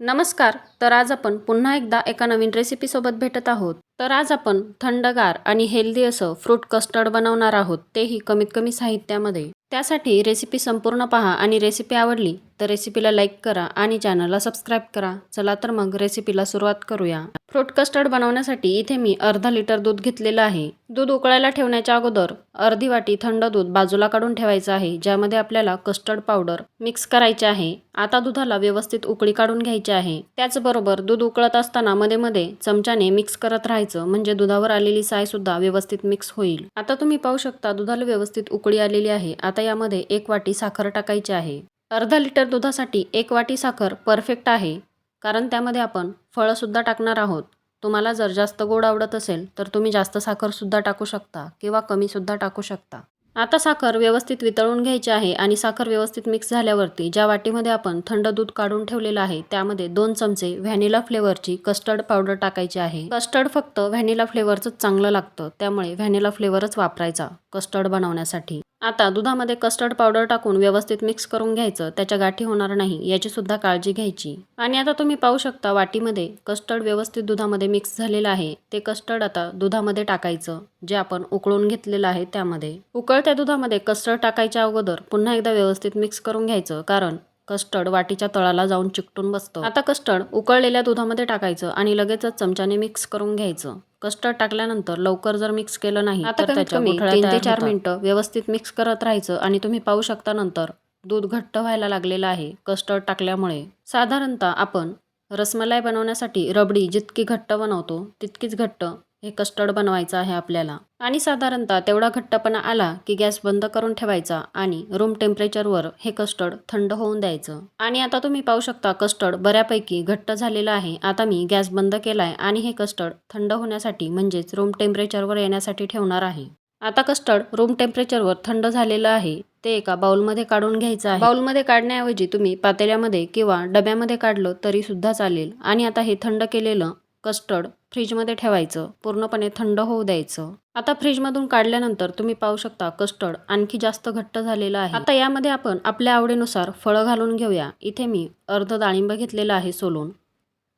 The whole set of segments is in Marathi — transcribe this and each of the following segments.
नमस्कार. तर आज आपण पुन्हा एकदा एका नवीन रेसिपीसोबत भेटत आहोत. तर आज आपण थंडगार आणि हेल्दी असं फ्रूट कस्टर्ड बनवणार आहोत तेही कमीत कमी साहित्यामध्ये. त्यासाठी रेसिपी संपूर्ण पहा आणि रेसिपी आवडली तर रेसिपीला लाईक करा आणि चॅनलला सबस्क्राईब करा. चला तर मग रेसिपीला सुरुवात करूया. फ्रूट कस्टर्ड बनवण्यासाठी इथे मी अर्धा लिटर दूध घेतलेलं आहे. दूध उकळायला ठेवण्याच्या अगोदर अर्धी वाटी थंड दूध बाजूला काढून ठेवायचं आहे ज्यामध्ये आपल्याला कस्टर्ड पावडर मिक्स करायचे आहे. आता दुधाला व्यवस्थित उकळी काढून घ्यायची आहे. त्याचबरोबर दूध उकळत असताना मध्ये मध्ये चमच्याने मिक्स करत राहायचं. म्हणजे दुधावर आलेली साय सुद्धा व्यवस्थित मिक्स होईल. आता तुम्ही पाहू शकता दुधाला व्यवस्थित उकळी आलेली आहे. आता यामध्ये एक वाटी साखर टाकायची आहे. अर्धा लिटर दुधासाठी एक वाटी साखर परफेक्ट आहे. कारण त्यामध्ये आपण फळंसुद्धा टाकणार आहोत. तुम्हाला जर जास्त गोड आवडत असेल तर तुम्ही जास्त साखरसुद्धा टाकू शकता किंवा कमीसुद्धा टाकू शकता. आता साखर व्यवस्थित वितळून घ्यायची आहे आणि साखर व्यवस्थित मिक्स झाल्यावरती ज्या वाटीमध्ये आपण थंड दूध काढून ठेवलेलं आहे त्यामध्ये दोन चमचे व्हॅनिला फ्लेवरची कस्टर्ड पावडर टाकायची आहे. कस्टर्ड फक्त व्हॅनिला फ्लेवरच चांगलं लागतं त्यामुळे व्हॅनिला फ्लेवरच वापरायचा कस्टर्ड बनवण्यासाठी. आता दुधामध्ये कस्टर्ड पावडर टाकून व्यवस्थित मिक्स करून घ्यायचं. त्याच्या गाठी होणार नाही याची सुद्धा काळजी घ्यायची. आणि आता तुम्ही पाहू शकता वाटीमध्ये कस्टर्ड व्यवस्थित दुधामध्ये मिक्स झालेलं आहे. ते कस्टर्ड आता दुधामध्ये टाकायचं जे आपण उकळून घेतलेलं आहे त्यामध्ये. उकळत्या दुधामध्ये कस्टर्ड टाकायच्या अगोदर पुन्हा एकदा व्यवस्थित मिक्स करून घ्यायचं कारण कस्टर्ड वाटीच्या तळाला जाऊन चिकटून बसतं. आता कस्टर्ड उकळलेल्या दुधामध्ये टाकायचं आणि लगेचच चमच्याने मिक्स करून घ्यायचं. कस्टर्ड टाकल्यानंतर लवकर जर मिक्स केलं नाही तर त्याच्या तीन ते चार मिनिटं व्यवस्थित मिक्स करत राहायचं आणि तुम्ही पाहू शकता नंतर दूध घट्ट व्हायला लागलेलं आहे. कस्टर्ड टाकल्यामुळे साधारणतः आपण रसमलाई बनवण्यासाठी रबडी जितकी घट्ट बनवतो तितकीच घट्ट हे कस्टर्ड बनवायचं आहे आपल्याला. आणि साधारणतः तेवढा घट्टपणा आला की गॅस बंद करून ठेवायचा आणि रूम टेम्परेचरवर हे कस्टर्ड थंड होऊन द्यायचं. आणि आता तुम्ही पाहू शकता कस्टर्ड बऱ्यापैकी घट्ट झालेलं आहे. आता मी गॅस बंद केलाय आणि हे कस्टर्ड थंड होण्यासाठी म्हणजेच रूम टेम्परेचरवर येण्यासाठी ठेवणार आहे. आता कस्टर्ड रूम टेम्परेचरवर थंड झालेलं आहे ते एका बाउलमध्ये काढून घ्यायचं आहे. बाउलमध्ये काढण्याऐवजी तुम्ही पातेल्यामध्ये किंवा डब्यामध्ये काढलं तरी सुद्धा चालेल. आणि आता हे थंड केलेलं कस्टर्ड फ्रीजमध्ये ठेवायचं. पूर्णपणे थंड होऊ द्यायचं. आता फ्रीजमधून काढल्यानंतर तुम्ही पाहू शकता कस्टर्ड आणखी जास्त घट्ट झालेलं आहे. आता यामध्ये आपण आपल्या आवडीनुसार फळं घालून घेऊया. इथे मी अर्ध डाळिंब घेतलेलं आहे सोलून.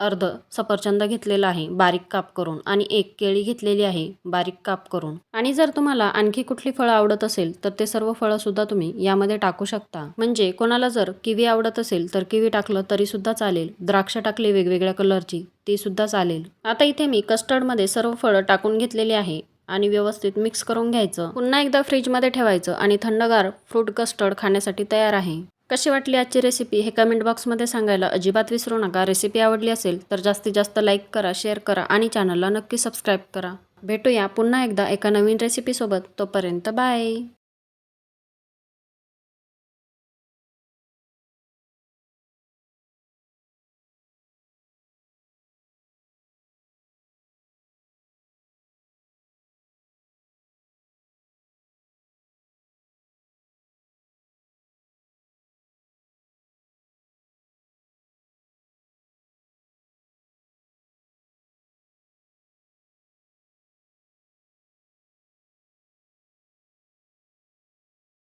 अर्ध सफरचंद घेतलेला आहे बारीक काप करून. आणि एक केळी घेतलेली आहे बारीक काप करून. आणि जर तुम्हाला आणखी कुठली फळं आवडत असेल तर ते सर्व फळं सुद्धा तुम्ही यामध्ये टाकू शकता. म्हणजे कोणाला जर किवी आवडत असेल तर किवी टाकलं तरी सुद्धा चालेल. द्राक्ष टाकली वेगवेगळ्या कलरची ती सुद्धा चालेल. आता इथे मी कस्टर्डमध्ये सर्व फळं टाकून घेतलेली आहे. आणि व्यवस्थित मिक्स करून घ्यायचं. पुन्हा एकदा फ्रीजमध्ये ठेवायचं आणि थंडगार फ्रूट कस्टर्ड खाण्यासाठी तयार आहे. कशी वाटली आजची रेसिपी हे कमेंट बॉक्समध्ये सांगायला अजिबात विसरू नका. रेसिपी आवडली असेल तर जास्तीत जास्त लाईक करा शेअर करा आणि चॅनलला नक्की सबस्क्राईब करा. भेटूया पुन्हा एकदा एका नवीन रेसिपीसोबत तोपर्यंत बाय